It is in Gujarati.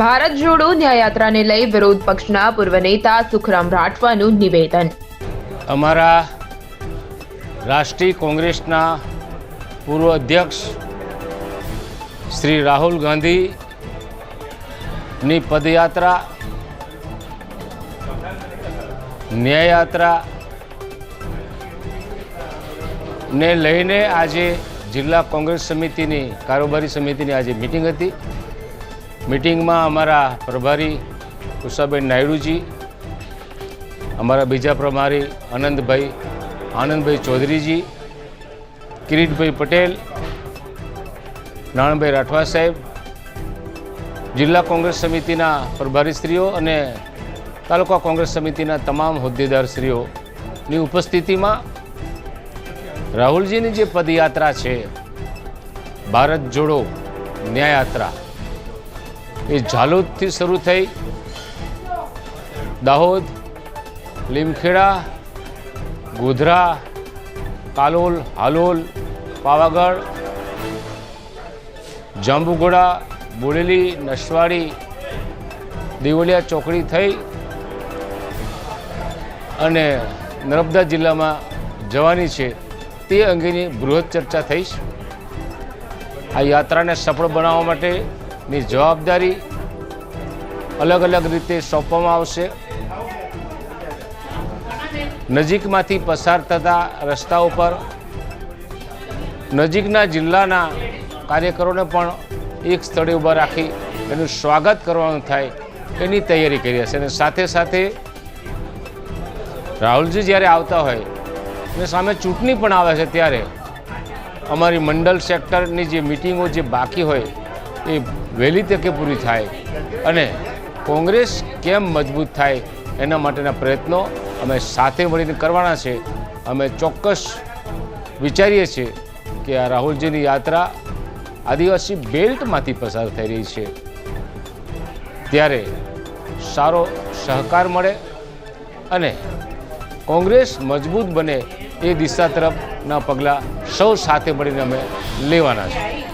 ભારત જોડો ન્યાયયાત્રાને લઈ વિરોધ પક્ષના પૂર્વ નેતા સુખરામ રાઠવાનું નિવેદન. અમારા રાષ્ટ્રીય કોંગ્રેસના પૂર્વ અધ્યક્ષ શ્રી રાહુલ ગાંધીની પદયાત્રા ન્યાયયાત્રા ને લઈને આજે જિલ્લા કોંગ્રેસ સમિતિની, કારોબારી સમિતિની આજે મિટિંગ હતી. મિટિંગમાં અમારા પ્રભારી ઉષાબેન નાયડુજી, અમારા બીજા પ્રભારી આનંદભાઈ આનંદભાઈ ચૌધરીજી, કિરીટભાઈ પટેલ નાણભાઈ રાઠવા સાહેબ, જિલ્લા કોંગ્રેસ સમિતિના પ્રભારીશ્રીઓ અને તાલુકા કોંગ્રેસ સમિતિના તમામ હોદ્દેદારશ્રીઓની ઉપસ્થિતિમાં રાહુલજીની જે પદયાત્રા છે, ભારત જોડો ન્યાયયાત્રા એ ઝાલોદથી શરૂ થઈ દાહોદ, લીમખેડા, ગોધરા, કાલોલ, હાલોલ, પાવાગઢ જાંબુઘોડા બોડેલી, નસવાડી, દેવલિયા ચોકડી થઈ અને નર્મદા જિલ્લામાં જવાની છે તે અંગેની બૃહદ ચર્ચા થઈશ. આ યાત્રાને સફળ બનાવવા માટેની જવાબદારી અલગ અલગ રીતે સોંપવામાં આવશે. નજીકમાંથી પસાર થતા રસ્તા ઉપર નજીકના જિલ્લાના કાર્યકરોને પણ એક સ્થળે ઊભા રાખી એનું સ્વાગત કરવાનું થાય એની તૈયારી કરી હશે. અને સાથે સાથે રાહુલજી જ્યારે આવતા હોય અને સામે ચૂંટણી પણ આવે છે ત્યારે અમારી મંડળ સેક્ટરની જે મિટિંગો જે બાકી હોય એ વહેલી તકે પૂરી થાય? અને કોંગ્રેસ કેમ મજબૂત થાય? એના માટેના પ્રયત્નો અમે સાથે મળીને કરવાના છે. અમે ચોક્કસ વિચારીએ છીએ કે આ રાહુલજીની યાત્રા આદિવાસી બેલ્ટમાંથી પસાર થઈ રહી છે. ત્યારે સારો સહકાર મળે અને કોંગ્રેસ મજબૂત બને એ દિશા તરફના પગલાં સૌ સાથે મળીને અમે લેવાના છે.